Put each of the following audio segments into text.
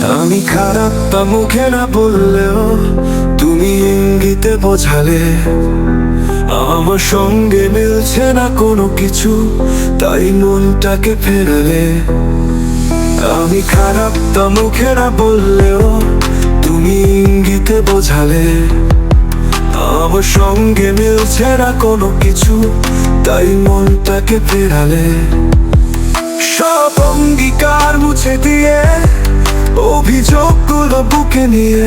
তা মুখে না বললেও তুমি ইঙ্গিতে বোঝালে। আমার সঙ্গে মিলছে না কোনো কিছু, তাই মনটাকে ফেরালে। আমি খারাপ তা মুখে না বললেও তুমি ইঙ্গিতে বোঝালে। আমার সঙ্গে মিলছে না কোনো কিছু, তাই মনটাকে ফেরালে। সব অঙ্গীকার মুছে দিয়ে অভিযোগগুলো বুকে নিয়ে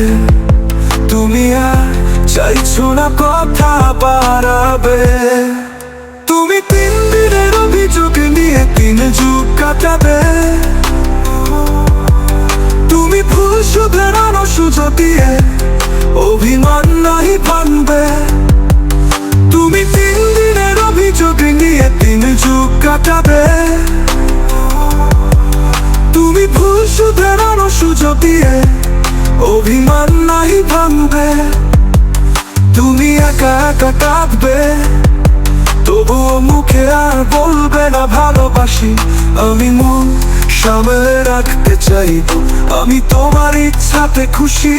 তুমি আর চাইছো না কথা বাড়াবে। তুমি তিন দিনের অভিযোগ নিয়ে তিন যুগ কাটাবে। তুমি ভুল শুধরানো সুযোগ দিয়ে অভিমান নাই ভাঙবে। তুমি তিন দিনের অভিযোগ নিয়ে তিন যুগ কাটাবে। দিয়ে অভিমান নাই ভাঙবে। তুমি একা একা কাঁদবে, তবুও মুখে আর বলবে না ভালোবাসি। আমি মন সামলে রাখতে চাইব, আমি তোমার ইচ্ছাতে খুশি।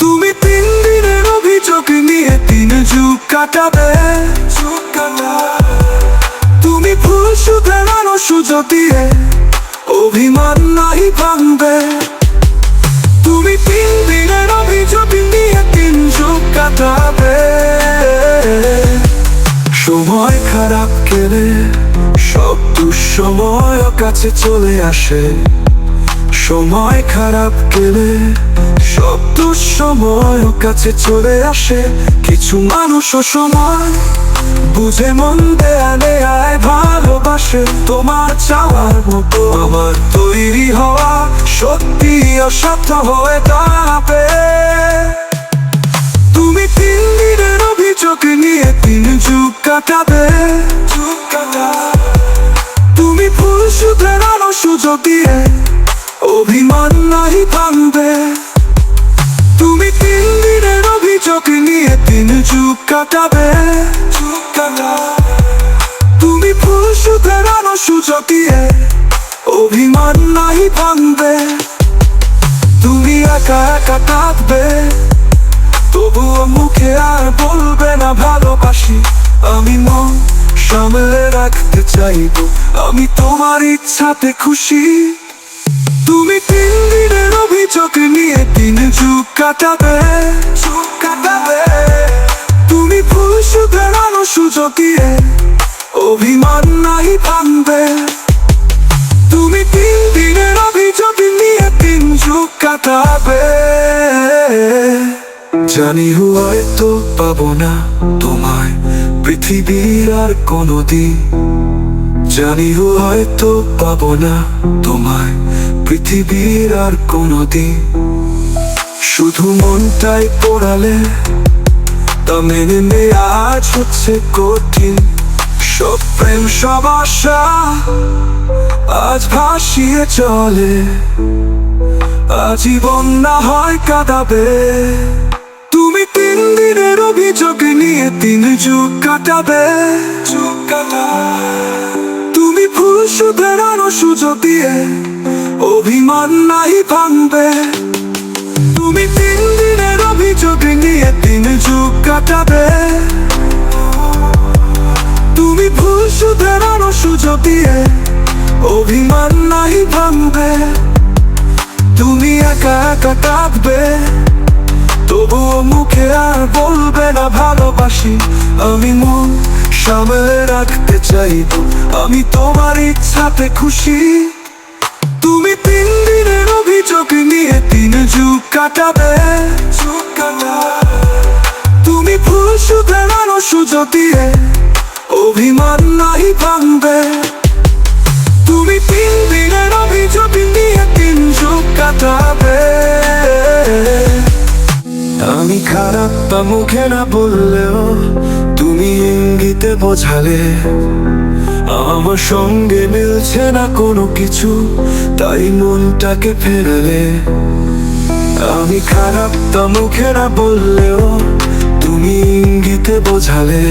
তুমি তিন দিনের অভিযোগ নিয়ে তিন যুগ কাটাবে। যুগ কাটাবে তুমি ভুল শুধরানো সুযোগ দিয়ে অভিমান নাই ভাঙবে। তুমি তিন দিনের অভিযোগ নিয়ে তিন যুগ কাটাবে। সময় খারাপ গেলে সব দুঃসময় কাছে চলে আসে। সময় খারাপ গেলে সব দুঃসময় কাছে চলে আসে। কিছু মানুষও সময় বুঝে মন দেয়ালে আয় ভালোবাসে। তোমার চাওয়ার মতো আমার তৈরি হওয়া সত্যি অসাধ্য হয়ে দাঁড়াবে। তুমি তিন দিনের অভিযোগ নিয়ে তিন যুগ কাটাবে। যুগ কাটাবে তুমি ভুল সুযোগ দিয়ে অভিমান নাই ভাঙবে তুমি তিন দিনের অভিযোগ নিয়ে তিন যুগ কাটাবে। যুগ কাটাবে। তুমি ভুল শুধরানো সুযোগ দিয়ে অভিমান নাই ভাঙবে। তুমি একা একা কাঁদবে। তবুও মুখে আর বলবে না ভালোবাসি। আমি মন সামলে রাখতে চাইব। আমি তোমার ইচ্ছাতে খুশি। অভিযোগ নিয়ে তিন যুগ কাটাবে যুগ কাটাবে। তুমি ভুল শুধরানো সুযোগ দিয়ে অভিমান নাই ভাঙবে। তুমি তিন দিনের অভিযোগ নিয়ে তিন যুগ কাটাবে। জানি হয়তো পাবো না তোমায় পৃথিবীর আর কোনো দিন জানি হয়তো পাবো না তোমায় পৃথিবীর আর কোনো দিন শুধু মনটাই পড়ালে, তা মেনে নেয়া আজ হচ্ছে কঠিন। সব প্রেম, সব আশা আজ ভাসিয়ে চলে। আজীবন না হয় কাঁদাবে। তুমি তিন দিনের অভিযোগ নিয়ে তিন যুগ কাটাবে। যুগ কাটাবে তুমি ভুল শুধরানো সুযোগ দিয়ে অভিমান নাই ভাঙবে। তুমি তিন দিনের অভিযোগ নিয়ে তিন যুগ কাটাবে। তুমি ভুল শুধরানো সুযোগ দিয়ে অভিমান নাই ভাঙবে। তুমি একা একা কাঁদবে, তবুও মুখে আর বলবে না, ভালোবাসি আমি মন। সামলে রাখতে চাইব আমি তোমার ইচ্ছাতে খুশি। তুমি তিন দিনের অভিযোগ নিয়ে তিন যুগ কাটাবে। তুমি ভুল শুধরানো সুযোগ দিয়ে অভিমান নাই ভাঙবে। তুমি তিন দিনের অভিযোগ নিয়ে তিন যুগ কাটাবে। আমি খারাপ বা মুখে না বললেও বোঝালে। আমার সঙ্গে মিলছে না কোনো কিছু, তাই মনটাকে ফেরালে। আমি খারাপ তা মুখে না বললেও তুমি ইঙ্গিতে বোঝালে।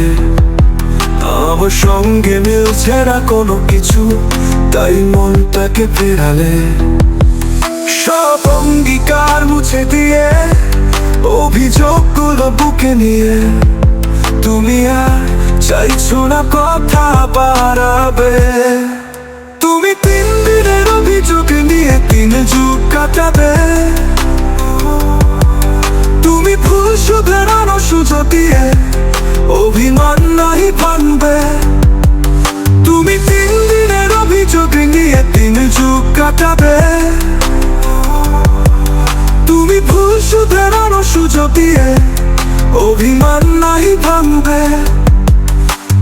আমার সঙ্গে মিলছে না কোনো কিছু, তাই মনটাকে ফেরালে। সব অঙ্গীকার মুছে দিয়ে, অভিযোগগুলো বুকে নিয়ে। তুমি আর চাইছো না কথা বাড়াবে। তুমি তিন দিনের অভিযোগ নিয়ে তিন যুগ কাটাবে। তুমি ভুল শুধরানো সুযোগ দিয়ে অভিমান নাই ভাঙবে। তুমি তিন দিনের অভিযোগ নিয়ে তিন যুগ কাটাবে। তুমি ভুল শুধরানো সুযোগ দিয়ে অভিমান নাই ভাঙবে।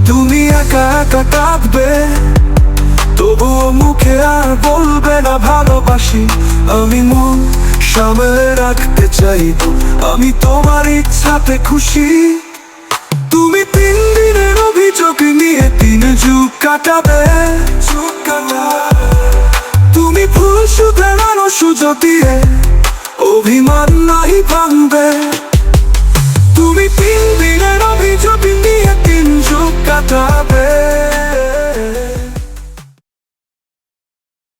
তুমি একা একা কাঁদবে, তবুও মুখে আর বলবে না ভালোবাসি। আমি মন সামলে রাখতে চাইব আমি তোমার ইচ্ছাতে খুশি। তুমি তিন দিনের অভিযোগ নিয়ে তিন যুগ কাটাবে। তুমি ভুল শুধরানো সুযোগ দিয়ে অভিমান নাই ভাঙবে। тебе.